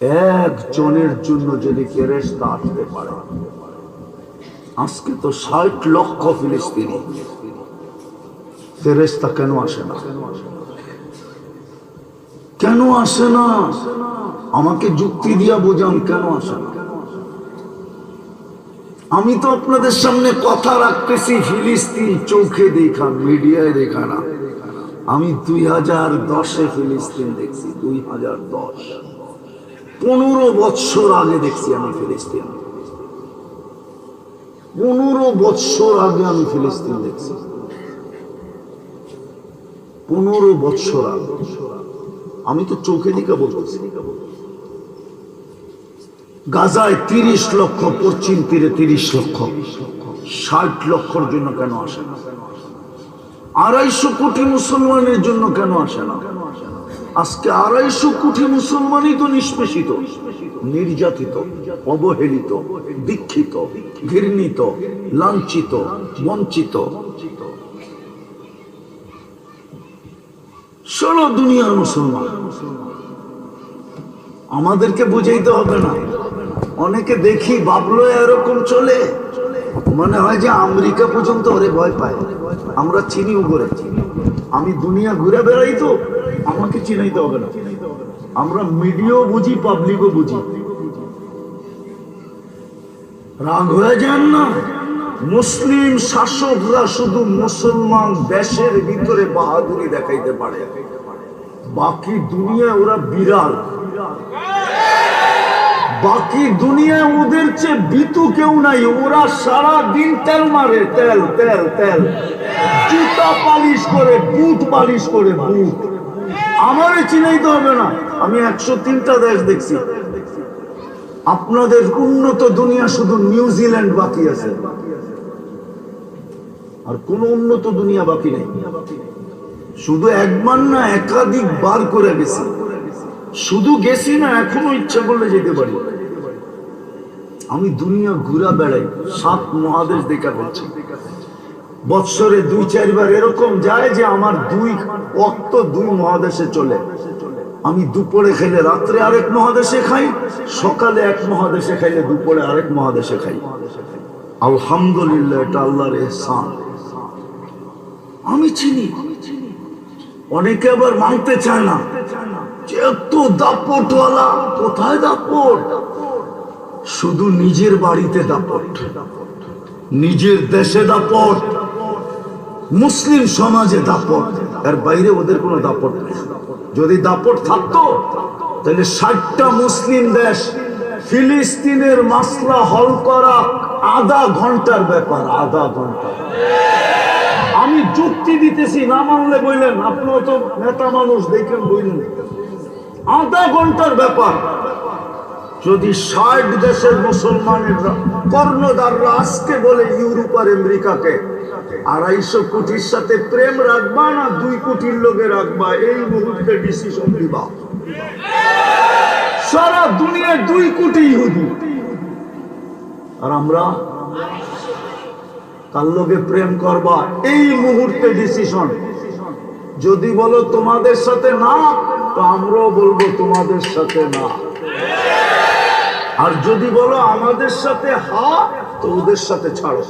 একজনের জন্য যদি ফেরেস্তা আসতে পারে। আজকে তো ষাট লক্ষ ফিলিস্তিনি। ফেরেস্তা কেন আসে না? কেন আসে না? আমাকে যুক্তি দিয়া বোঝান কেন আসে না? আমি তো আপনাদের সামনে কথা রাখতেছি, ফিলিস্তিন চোখে দেখা, মিডিয়ায় দেখা না। আমি দুই হাজার দশে ফিলিস্তিন দেখছি, দুই হাজার দশ। পনেরো বৎসর আগে দেখছি আমি ফিলিস্তিন। পনেরো বৎসর আগে আমি ফিলিস্তিন দেখছি। পনেরো বৎসর আগে। আমি তো চোখে দিকে বলতেছি। গাজায় তিরিশ লক্ষ, পশ্চিম তীরে তিরিশ লক্ষ, ষাট লক্ষর জন্য কেন আসে না? আড়াইশো কোটি মুসলমানের জন্য কেন আসে না? আজকে আড়াইশো কোটি মুসলমানই তো নিষ্পেষিত, নির্যাতিত, অবহেলিত, দীক্ষিত, ঘৃণিত, লাঞ্ছিত, বঞ্চিত। ষোলো দুনিয়ার মুসলমান। আমাদেরকে বুঝাইতে হবে না। অনেকে দেখি বাবলো এরকম চলে। মনে হয় যে আমেরিকা পর্যন্ত ওরে ভয় পায়। আমরা চিনি উপরে। আমি দুনিয়া ঘুরে বেড়াই তো, আমাকে চিনাইতে হবে না। আমরা মিডিয়াও বুঝি, পাবলিকও বুঝি। রাগ হয়ে যান না। মুসলিম শাসকরা শুধু মুসলমান দেশের ভিতরে বাহাদুরি দেখাইতে পারে। বাকি দুনিয়া ওরা বিড়াল। বাকি দুনিয়ায় ওদের চেয়ে বিতু কেউ নাই, ওরা সারা দিন তেল মারে, তেল তেল তেল। জুতা পালিশ করে, বুট পালিশ করে বুট আমারে চিনাইতে হবে না। আমি একশো তিনটা দেশ দেখছি। আপনাদের উন্নত দুনিয়া শুধু নিউজিল্যান্ড বাকি আছে। আর কোন উন্নত দুনিয়া বাকি নেই। শুধু একবার না একাধিক বার করে গেছি। শুধু গেছি না, এখনও ইচ্ছা করলে যেতে পারি। আমি দুনিয়া ঘুরা বেড়াই, সাত মহাদেশ দেখা ফেলছি বৎসরে দুই, চারবার এরকম যায় যে আমার দুই অক্ত দুই মহাদেশে চলে। আমি দুপুরে খাইলে রাত্রে আরেক মহাদেশে খাই, সকালে এক মহাদেশে খাইলে দুপুরে আরেক মহাদেশে খাই। আলহামদুলিল্লাহ, এটা আল্লাহর এহসান। আমি চিনি। অনেকে আবার মানতে চায় না এত দাপটওয়ালা, কোথায় দাপট? শুধু নিজের বাড়িতে দাপট, নিজের দেশে দাপট, মুসলিম সমাজে দাপট, এর বাইরে ওদের কোনো দাপট নেই। যদি দাপট থাকতো, তাহলে ষাটটা মুসলিম দেশ, ফিলিস্তিনের মাসলা হল করা আধা ঘণ্টার ব্যাপার, আধা ঘণ্টা। আমি যুক্তি দিতেছি, না মানলে বললেন আপনিও তো নেতা মানুষ, দেখেন বললেন। আধা ঘণ্টার ব্যাপার। যদি ষাট দেশের মুসলমানের কর্ণদাররা আজকে বলে ইউরোপ আর আমেরিকাকে, আড়াইশো কোটির সাথে প্রেম রাখবা না দুই কোটির লোকে রাখবা? এই মুহূর্তে ডিসিশন দিবা সারা দুনিয়ার দুই কোটি ইহুদি। আর আমরা? কার লোকে প্রেম করবা? এই মুহূর্তে ডিসিশন যদি বলো তোমাদের সাথে না, তো আমরাও বলব তোমাদের সাথে না। আর যদি বলো আমাদের সাথে হা, তো ওদের সাথে ছাড়ো।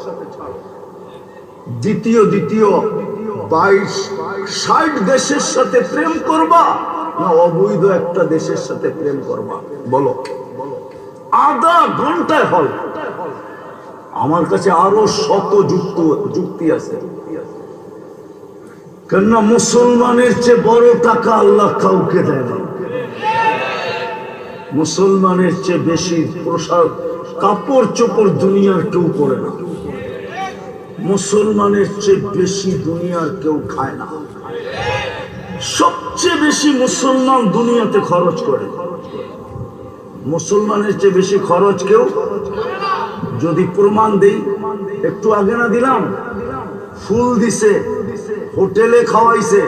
দ্বিতীয় দ্বিতীয়, বাইশ, ষাট দেশের সাথে প্রেম করবা না অবৈধ একটা দেশের সাথে প্রেম করবা? বলো। আধা ঘন্টায় হল। আমার কাছে আরও শত যুক্ত, যুক্তি আছে। কেননা মুসলমানের চেয়ে বড় টাকা আল্লাহ কাউকে দেয় না। মুসলমানের চেয়ে বেশি প্রসাদ কাপড় চোপড় দুনিয়ার কেউ করে না। মুসলমানের চেয়ে বেশি দুনিয়ার কেউ খায় না। সবচেয়ে বেশি মুসলমান দুনিয়াতে খরচ করে। মুসলমানের চেয়ে বেশি খরচ কেউ? যদি প্রমাণ দেই, একটু আগে না দিলাম? ফুল দিছে, হোটেলে খাওয়াইছে,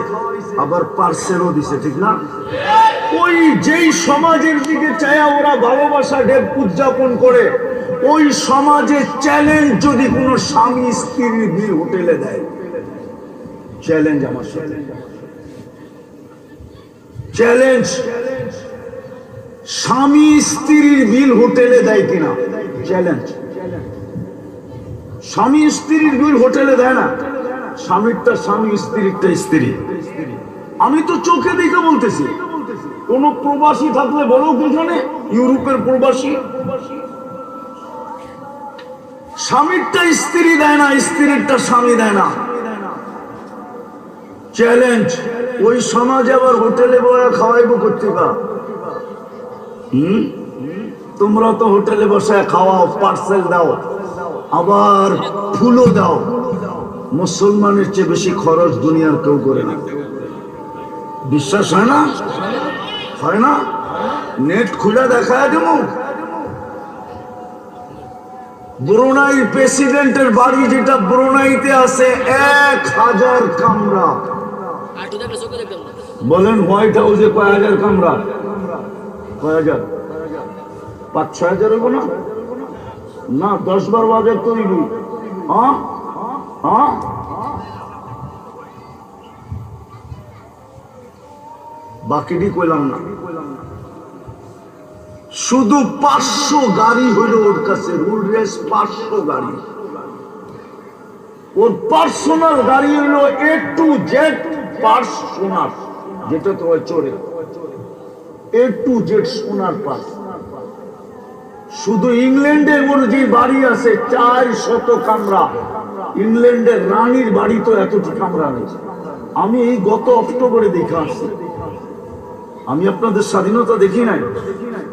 আবার পার্সেলও দিছে, ঠিক না? ওই যেই সমাজের দিকে চায়া ওরা ভালোবাসা ডেব উদযাপন করে, ওই সমাজে চ্যালেঞ্জ যদি কোনো স্বামী স্ত্রীর বিল হোটেলে দেয়। চ্যালেঞ্জ আমার চ্যালেঞ্জ স্বামী স্ত্রীর বিল হোটেলে দেয় কিনা? চ্যালেঞ্জ স্বামী স্ত্রীর বিল হোটেলে দেয় না। স্বামীরটা স্বামী, স্ত্রীরটা স্ত্রী। আমি তো চোখে দেখে বলতেছি। কোন প্রবাসী থাকলে বলো এখানে? ইউরোপের প্রবাসী। স্বামীরটা স্ত্রী দেয় না, স্ত্রীরটা স্বামী দেয় না। চ্যালেঞ্জ ওই সমাজ আবার হোটেলে বয়া খাওয়াইবো কর্তিকা হুম? তোমরা তো হোটেলে বসে খাওয়াও পার্সেল দাও, আবার ফুলও দাও। মুসলমানের চেয়ে বেশি খরচ দুনিয়ার কেউ করে না। বিশ্বাস হয় না? হয় না? নেট খুলে দেখায় দেব। ব্রুনাই প্রেসিডেন্টের বাড়ি যেটা ব্রুনাইতে আছে, এক হাজার কামরা। বলেন, হোয়াইট হাউসে কয় হাজার কামরা? কয় হাজার? পাঁচ, ছয় হাজার হব না? না, দশ বারো হাজার তৈরি। হ্যাঁ? হ্যাঁ? বাকিটি কইলাম না। শুধু পাঁচশো গাড়ি হইল ওর কাছে, রুল রেস পাঁচশো গাড়ি। ওর পার্সোনাল গাড়ি হইল এ টু জেড পার্সোনাল, যেটা তোমার চড়ে এ টু জেড সোনার পাস। শুধু ইংল্যান্ডে ওর যে বাড়ি আছে চার শত কামরা। ইংল্যান্ডের রানীর বাড়ি তো এতটি কামরা নেই। আমি এই গত অক্টোবরে দেখে আসছি আমি আপনাদের স্বাধীনতা দেখি নাই।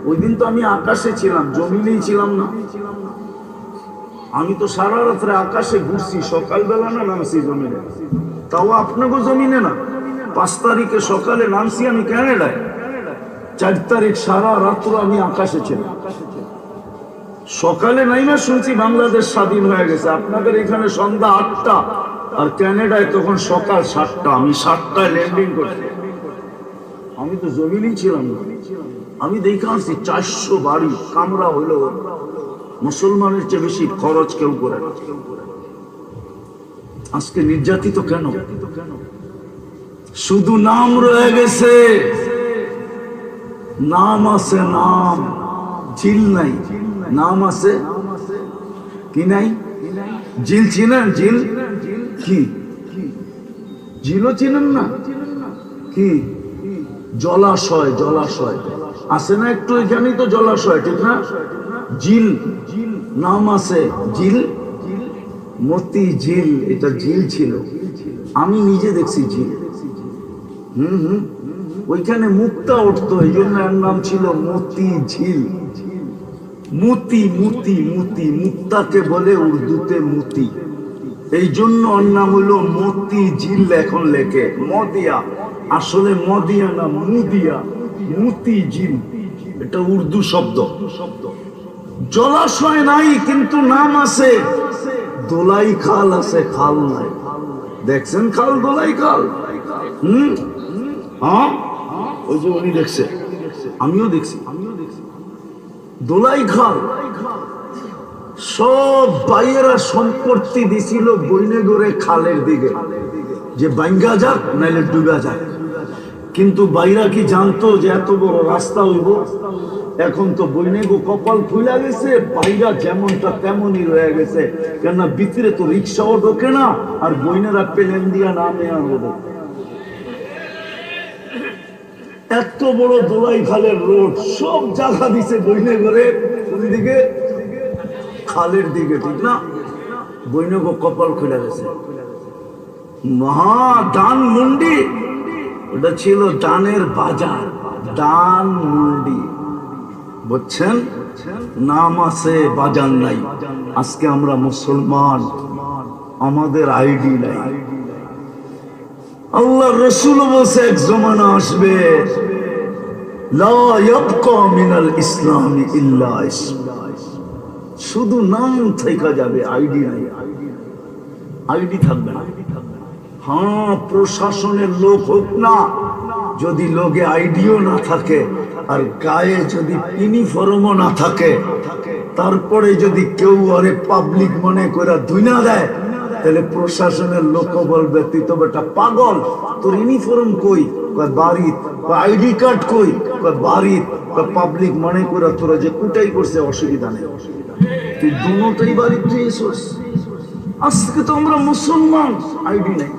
ওই দিন তো আমি আকাশে ছিলাম, জমিনেই ছিলাম না। আমি তো সারা রাত্রে আকাশে ঘুরছি, সকালবেলা না নামছি জমিনে। তাও আপনাকে জমিনে না। পাঁচ তারিখে সকালে নামছি আমি ক্যানাডায় চার তারিখ সারা রাত্র আমি আকাশে ছিলাম। সকালে নাই না শুনছি বাংলাদেশ স্বাধীন হয়ে গেছে। আপনাদের এখানে সন্ধ্যা আটটা আর ক্যানাডায় তখন সকাল সাতটা। আমি সাতটায় ল্যান্ডিং করছি। আমি তো জমিনেই ছিলাম না। আমি দেখে আসছি চারশো বাড়ি, কামরা হইল মুসলমানের চেয়ে বেশি খরচ কেউ করে আজকে নির্যাতিত কেন? শুধু নাম রয়ে গেছে। নাম আছে নাম। ঝিল নাই। নাম আছে কি নাই? ঝিল চিনেন? ঝিল কি? ঝিলও চিনেন না? কি? জলাশয় জলাশয়। আছে না একটু এখানেই তো জলাশয়, ঠিক না? ঝিল নাম আছে ঝিল মতি ঝিল এটা ঝিল ছিল। আমি নিজে দেখছি ঝিল হুম হুম। ওইখানে মুক্তা উঠতো, এই জন্য এর নাম ছিল মতি ঝিল। মুতি মুতি মুতি, মুক্তাকে বলে উর্দুতে মুতি। এই জন্য ওর নাম হলো মতি ঝিল এখন লেখে। মদিয়া আসলে মদিয়া না মুদিয়া? মুতি ঝিল এটা উর্দু শব্দ। জলাশয় নাই, কিন্তু নাম আছে। দোলাই খাল আছে, খাল নাই। দেখছেন খাল, দোলাই খাল? হুম? হ্যাঁ? ওই যে উনি দেখছে। আমিও দেখছি। আমিও দেখছি দোলাই খাল। সব বাইয়েরা সম্পত্তি দিছিল বৈনগরে খালের দিকে। যে বাঙ্গা যাক, নাইলে ডুবা যাক। কিন্তু বাইরা কি জানতো যে এত বড় রাস্তা হইব? এখন তো বৈনেগো কপাল খুলে গেছে, বাইরা যেমনটা তেমনই রয়ে গেছে। কেননা ভিতরে তো রিক্সাও ঢোকে না, আর বইনেরা প্লেন দিয়া নামে আনব এত বড় দোলাই খালের রোড, সব জায়গা দিছে বইনে করে দিকে? খালের দিকে, ঠিক না? বৈনগো কপাল খুলে গেছে। মহা দান মুন্ডি ওটা ছিল দানের বাজার দান মুন্ডি। বুঝছেন? নাম আছে বাজার নাই। আজকে আমরা মুসলমান। আমাদের আইডি নাই। আল্লাহ রসুল বলছে, এক জমানা আসবে মিনাল ইসলামি ইল্লা। শুধু নাম থেকে যাবে, আইডি নাই। আইডি থাকবে না। হ্যাঁ প্রশাসনের লোক হোক না, যদি লোকে আইডিও না থাকে আর গায়ে যদি ইউনিফর্মও না থাকে, তারপরে যদি কেউ আরে পাবলিক মনে করে দুইনা দেয়, তাহলে প্রশাসনের লোক বলবে, তুই তো বেটা পাগল, তোর ইউনিফর্ম কই? কয়, বাড়ি। আইডি কার্ড কই? বাড়ি। পাবলিক মনে করে তোরা যে কুটাই করছে, অসুবিধা নেই। তুই দুটাই বাড়ি তুই এসোস। আজকে তো আমরা মুসলমান, আইডি নাই।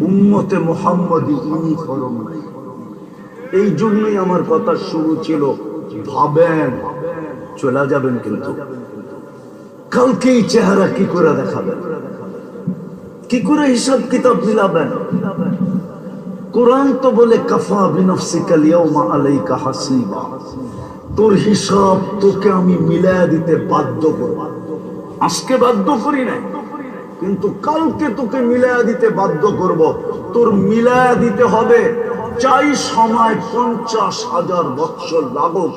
উম্মতে মোহাম্মদ ইউনিফর্ম নাই। এই জন্যই আমার কথা শুরু ছিল, ভাবেন, চলে যাবেন কিন্তু। কালকেই চেহারা কি করে দেখাবেন? কি করে হিসাব কিতাব মিলাবেন? কোরআন তো বলে, কাফা বিনফসিকাল ইয়াউমা আলাইকা হাসিবা। তোর হিসাব তোকে আমি মিলায়া দিতে বাধ্য করব। আজকে বাধ্য করি নাই? কিন্তু কালকে তোকে মিলায়া দিতে বাধ্য করব। তোর মিলায়া দিতে হবে চাই সময় পঞ্চাশ হাজার বৎসর লাগুক,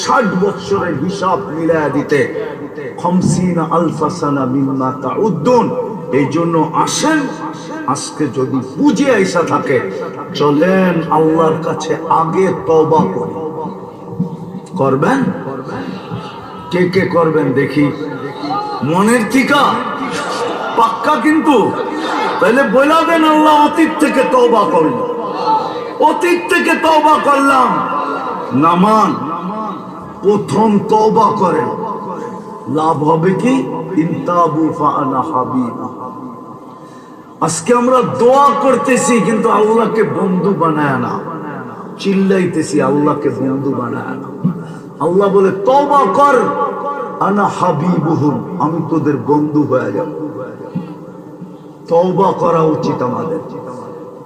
ষাট বৎসরের হিসাব মিলায়া দিতে। এই জন্য আসেন, আজকে যদি আইসা থাকে, চলেন কাছে আগে করবেন? কে কে করবেন দেখি। মনের থিকা? পাক্কা কিন্তু। তাহলে বলা দেন আল্লাহ, অতীত থেকে তওবা করল অতীত থেকে তওবা করলাম। নামান, প্রথম তওবা করেন লাভ হবে কি? আজকে আমরা দোয়া করতেছি, কিন্তু আল্লাহকে বন্ধু বানায় না। চিল্লাইতেছি, আল্লাহকে বন্ধু বানায় না। আল্লাহ বলে, তওবা কর। আনা হাবিবুহুম, আমি তোদের বন্ধু হয়ে যাব। তওবা করা উচিত আমাদের।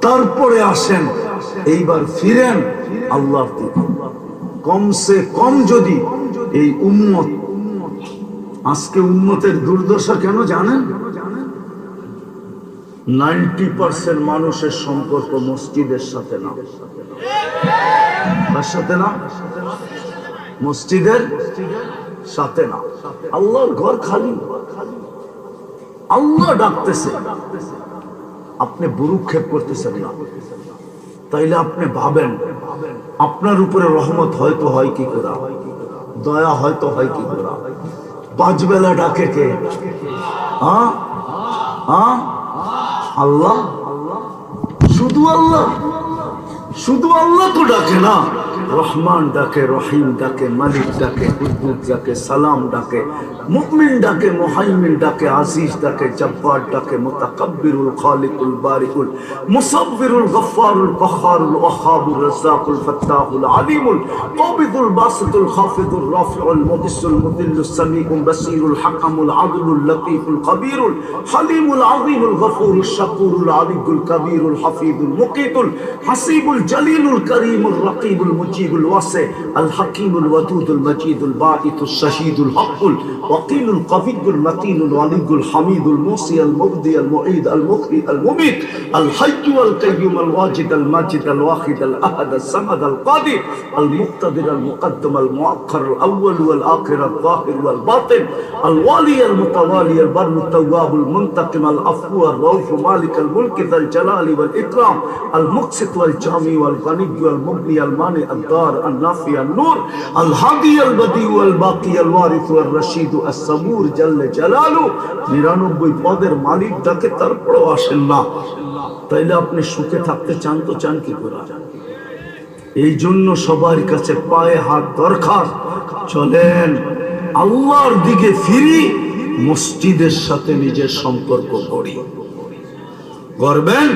তারপরে আসেন, এইবার ফিরেন আল্লাহর দিকে। কমসে কম যদি এই উম্মত, আজকে উন্মতের দুর্দশা কেন জানেন? নাইনটি পার্সেন্ট মানুষের সম্পর্ক মসজিদের সাথে না। তার সাথে না? মসজিদের সাথে না। আল্লাহর ঘর খালি। আল্লাহ ডাকতেছে। আপনি বুরুক্ষেপ করতেছেন না। তাইলে আপনি ভাবেন, আপনার উপরে রহমত হয়তো হয় কি করা? দয়া হয়তো হয় কি করা? পাঁচ বেলা ডাকে কে? আল্লাহ? শুধু আল্লাহ? শুধু আল্লাহ তো ডাকে না। রহমান ডাকে রহিম ডাকে মালিক ডাকে কুদ্দুস ডাকে সালাম ডাকে মুমিন ডাকে মুহাইমিন ডাকে আজিজ ডাকে জব্বার ডাকে رضاك متقبل الخالق البارئ المصور الغفار القهار الوهاب الرزاق الفتاح العليم القابض الباسط الخافض الرافع المدس المذل السميع البصير الحكم العدل اللطيف القبير الحليم العظيم الغفور الشكور العلي الكبير الحفيظ المقيت الحسيب الجليل الكريم الرقيب المجيب الواسع الحكيم الودود المجيد الباعث الشهيد الحق الوقيل القوي المتين الولي الحميد الموصي المبين المبدي المعيد المخري المميت الحي والقيوم الواجد الماجد الواحد الاحد الصمد القادر المقتدر المقدم المؤخر الاول والاخر الظاهر والباطن الوالي المتوالي البر التواب المنتقم العفو الرؤوف مالك الملك ذا الجلال والاكرام المقسط والجامع والغني والمغني المانع الدار النافع النور الهادي البديع والباقي الوارث والرشيد الصبور جل جلاله নিরানব্বই পদের মালিক ডাকে তারপরেও আসেন না, তাইলে আপনি সুখে থাকতে চান তো চান কি করে? এই জন্য সবার কাছে পায়ে হাত দরকার। চলেন, আল্লাহর দিকে ফিরি, মসজিদের সাথে নিজের সম্পর্ক করি করবেন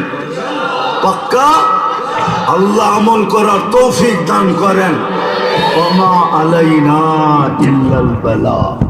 পাক্কা? আল্লাহ আমল করার তৌফিক দান করেন। ওমা আলাইনা ইল্লাল বালাগ